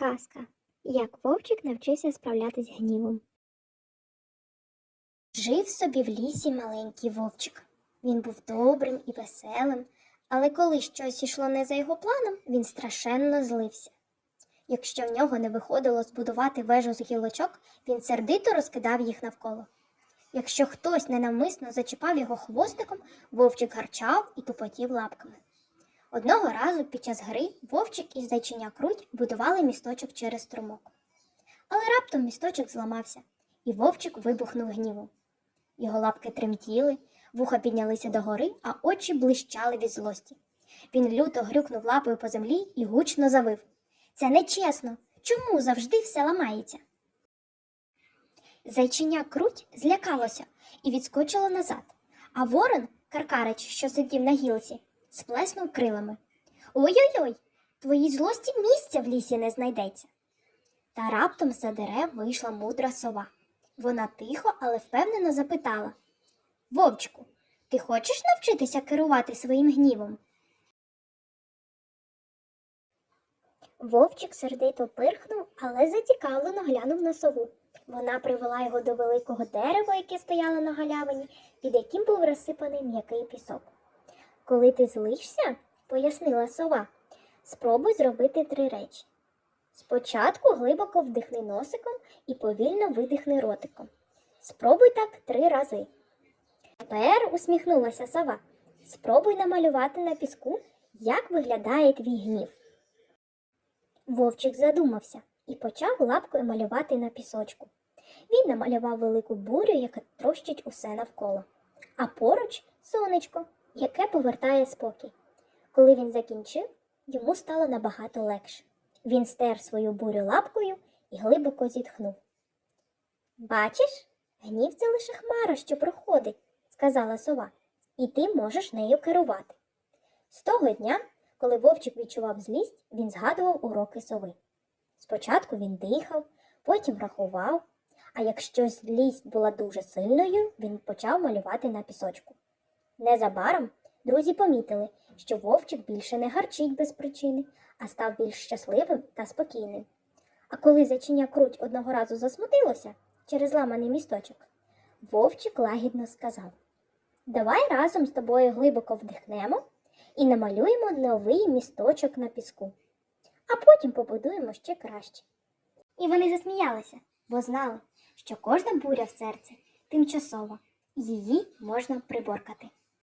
Казка. Як вовчик навчився справлятись гнівом. Жив собі в лісі маленький вовчик. Він був добрим і веселим, але коли щось ішло не за його планом, він страшенно злився. Якщо в нього не виходило збудувати вежу з гілочок, він сердито розкидав їх навколо. Якщо хтось ненавмисно зачіпав його хвостиком, вовчик гарчав і тупотів лапками. Одного разу під час гри вовчик і зайчиня круть будували місточок через струмок. Але раптом місточок зламався, і вовчик вибухнув гнівом. Його лапки тремтіли, вуха піднялися догори, а очі блищали від злості. Він люто грюкнув лапою по землі і гучно завив. Це нечесно. Чому завжди все ламається? Зайчиня круть злякалося і відскочило назад, а ворон, каркарич, що сидів на гілці, сплеснув крилами. Ой-ой-ой, твоїй злості місця в лісі не знайдеться. Та раптом за дерев вийшла мудра сова. Вона тихо, але впевнено запитала Вовчику, ти хочеш навчитися керувати своїм гнівом? Вовчик сердито пирхнув, але зацікавлено глянув на сову. Вона привела його до великого дерева, яке стояло на галявині, під яким був розсипаний м'який пісок. Коли ти злишся, пояснила сова, спробуй зробити три речі. Спочатку глибоко вдихни носиком і повільно видихни ротиком. Спробуй так три рази. Тепер усміхнулася сова. Спробуй намалювати на піску, як виглядає твій гнів. Вовчик задумався і почав лапкою малювати на пісочку. Він намалював велику бурю, яка трощить усе навколо, а поруч сонечко, яке повертає спокій. Коли він закінчив, йому стало набагато легше. Він стер свою бурю лапкою і глибоко зітхнув. Бачиш, гнів це лише хмара, що проходить, сказала сова, і ти можеш нею керувати. З того дня, коли вовчик відчував злість, він згадував уроки сови. Спочатку він дихав, потім рахував, а якщо злість була дуже сильною, він почав малювати на пісочку. Незабаром друзі помітили, що вовчик більше не гарчить без причини, а став більш щасливим та спокійним. А коли зачиня круть одного разу засмутилося через ламаний місточок, вовчик лагідно сказав Давай разом з тобою глибоко вдихнемо і намалюємо новий місточок на піску, а потім побудуємо ще краще. І вони засміялися, бо знали, що кожна буря в серці тимчасова, її можна приборкати.